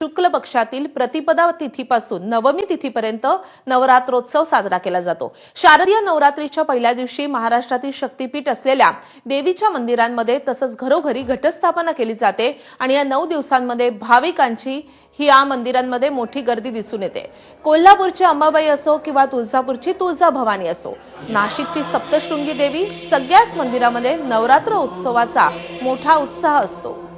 शुक्ल पक्षातील प्रतिपदा तिथीपासून नवमी तिथीपर्यंत नवरात्रोत्सव साजरा केला जातो. शारदीय नवरात्रीच्या पहिल्या दिवशी महाराष्ट्रातील शक्तीपीठ असलेल्या देवीच्या मंदिरांमध्ये तसंच घरोघरी घटस्थापना केली जाते आणि या नऊ दिवसांमध्ये भाविकांची ही या मंदिरांमध्ये मोठी गर्दी दिसून येते. कोल्हापूरची अंबाबाई असो किंवा तुळजापूरची तुळजा भवानी असो नाशिकची सप्तशृंगी देवी सगळ्याच मंदिरामध्ये नवरात्र उत्सवाचा मोठा उत्साह असतो.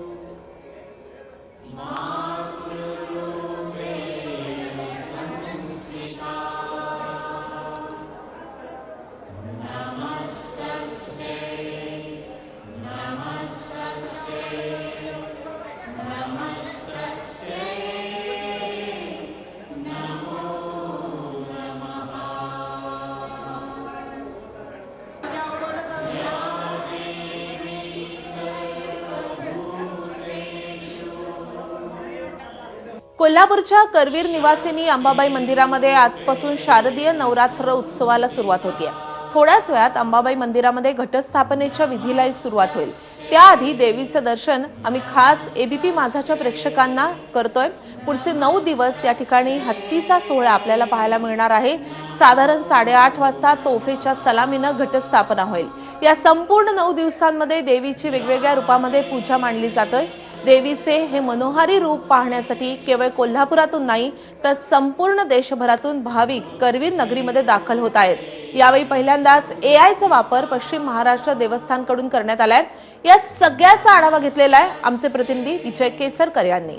कोल्हापूरच्या करवीर निवासिनी अंबाबाई मंदिरामध्ये आजपासून शारदीय नवरात्र उत्सवाला सुरुवात होतीये. थोड्याच वेळात अंबाबाई मंदिरामध्ये घटस्थापनेच्या विधीलाही सुरुवात होईल. त्याआधी देवीचं दर्शन आम्ही खास एबीपी माझाच्या प्रेक्षकांना करतोय. पुढचे नऊ दिवस या ठिकाणी हत्तीचा सोहळा आपल्याला पाहायला मिळणार आहे. साधारण साडेआठ वाजता तोफेच्या सलामीनं घटस्थापना होईल. या संपूर्ण नऊ दिवसांमध्ये देवीची वेगवेगळ्या रूपामध्ये पूजा मांडली जाते देवीचे हे मनोहारी रूप पाहण्यासाठी केवळ कोल्हापुरातून नाही तर संपूर्ण देशभरातून भाविक करवीर नगरीमध्ये दाखल होत आहेत. यावेळी पहिल्यांदाच एआयचा वापर पश्चिम महाराष्ट्र देवस्थानकडून करण्यात आलाय. या सगळ्याचा आढावा घेतलेला आहे आमचे प्रतिनिधी विजय केसरकर यांनी.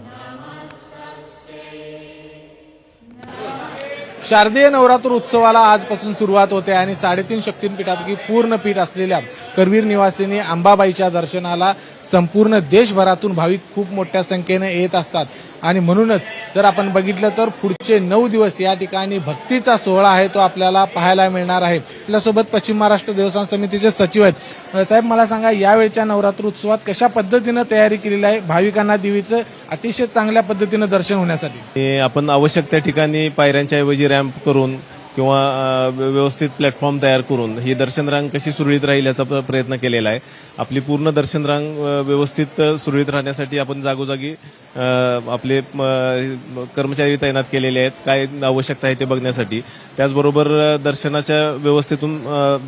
शारदीय नवरात्र उत्सवाला आजपासून सुरुवात होते आणि साडेतीन शक्तीपीठापैकी पूर्ण पीठ असलेल्या करवीर निवासिनी अंबाबाईच्या दर्शनाला संपूर्ण देशभरातून भाविक खूप मोठ्या संख्येने येत असतात. आणि म्हणूनच जर आपण बघितलं तर पुढचे नऊ दिवस या ठिकाणी भक्तीचा सोहळा आहे तो आपल्याला पाहायला मिळणार आहे. आपल्यासोबत पश्चिम महाराष्ट्र देवस्थान समितीचे सचिव आहेत. साहेब मला सांगा यावेळच्या नवरात्र उत्सवात कशा पद्धतीनं तयारी केलेली आहे? भाविकांना देवीचं अतिशय चांगल्या पद्धतीनं दर्शन होण्यासाठी. आपण आवश्यक त्या ठिकाणी पायऱ्यांच्या ऐवजी रॅम्प करून किंवा व्यवस्थित प्लॅटफॉर्म तयार करून ही दर्शन रांग कशी सुरळीत राहील याचा प्रयत्न केलेला आहे. आपली पूर्ण दर्शन रांग व्यवस्थित सुरळीत राहण्यासाठी आपण जागोजागी आपले कर्मचारी तैनात केलेले आहेत. काय आवश्यकता आहे ते बघण्यासाठी. त्याचबरोबर दर्शनाच्या व्यवस्थेतून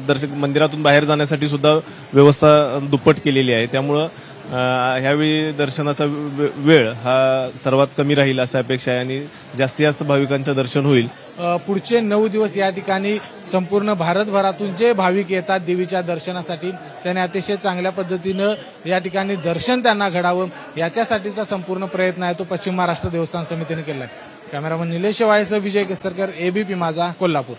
दर्शक मंदिरातून बाहेर जाण्यासाठी सुद्धा व्यवस्था दुप्पट केलेली आहे. त्यामुळं ह्यावेळी दर्शनाचा वे- वेळ हा सर्वात कमी राहील अशा अपेक्षा आहे आणि जास्तीत जास्त भाविकांचं दर्शन होईल. पुढचे नऊ दिवस या ठिकाणी संपूर्ण भारतभरातून जे भाविक येतात देवीच्या दर्शनासाठी त्याने अतिशय चांगल्या पद्धतीनं या ठिकाणी दर्शन त्यांना घडावं याच्यासाठीचा संपूर्ण प्रयत्न आहे तो पश्चिम महाराष्ट्र देवस्थान समितीने केला आहे कॅमेरामन निलेश वायसह विजय केसरकर एबीपी माझा कोल्हापूर.